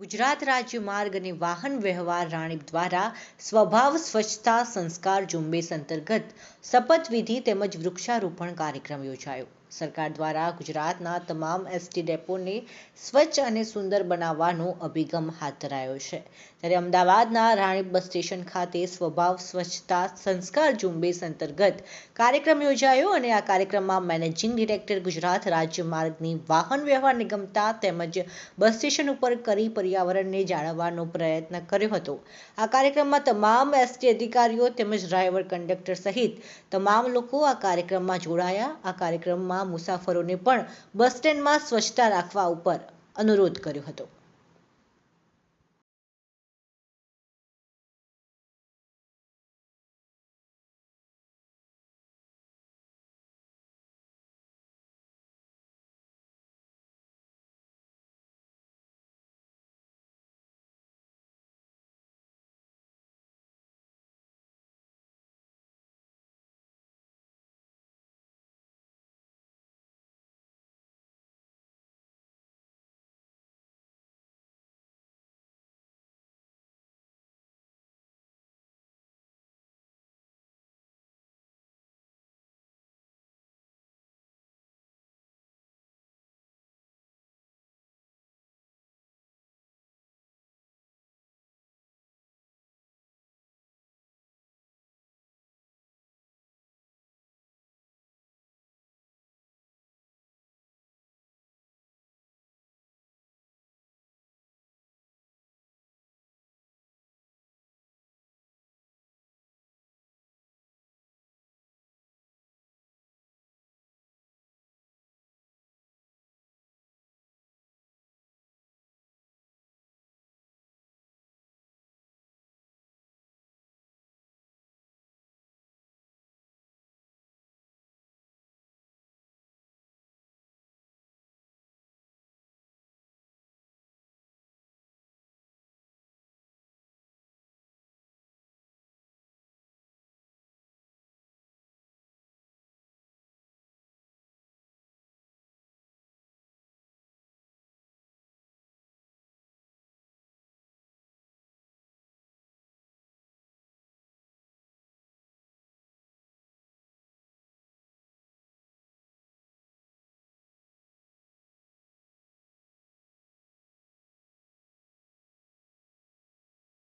ગુજરાત રાજ્ય માર્ગ અને વાહન વ્યવહાર રાણીપ દ્વારા સ્વભાવ સ્વચ્છતા સંસ્કાર ઝુંબેશ અંતર્ગત શપથવિધિ તેમજ વૃક્ષારોપણ કાર્યક્રમ યોજાયો. સરકાર દ્વારા ગુજરાતના તમામ એસટી ડેપોને સ્વચ્છ અને સુંદર બનાવવાનો અભિગમ હાથ ધરાયો છે. ત્યારે અમદાવાદના રાણીપ બસ સ્ટેશન ખાતે સ્વભાવ, સ્વચ્છતા, સંસ્કાર ઝુંબેશ અંતર્ગત કાર્યક્રમ યોજાયો અને આ કાર્યક્રમમાં મેનેજિંગ ડિરેક્ટર ગુજરાત રાજ્ય માર્ગની વાહન વ્યવહાર નિગમતા તેમજ બસ સ્ટેશન ઉપર કરી પર્યાવરણને જાળવવાનો પ્રયત્ન કર્યો હતો. આ કાર્યક્રમમાં તમામ એસટી અધિકારીઓ તેમજ ડ્રાઈવર કંડક્ટર સહિત તમામ લોકો આ કાર્યક્રમમાં જોડાયા. આ કાર્યક્રમમાં મુસાફરોને પણ બસ સ્ટેન્ડમાં સ્વચ્છતા રાખવા ઉપર અનુરોધ કર્યો હતો.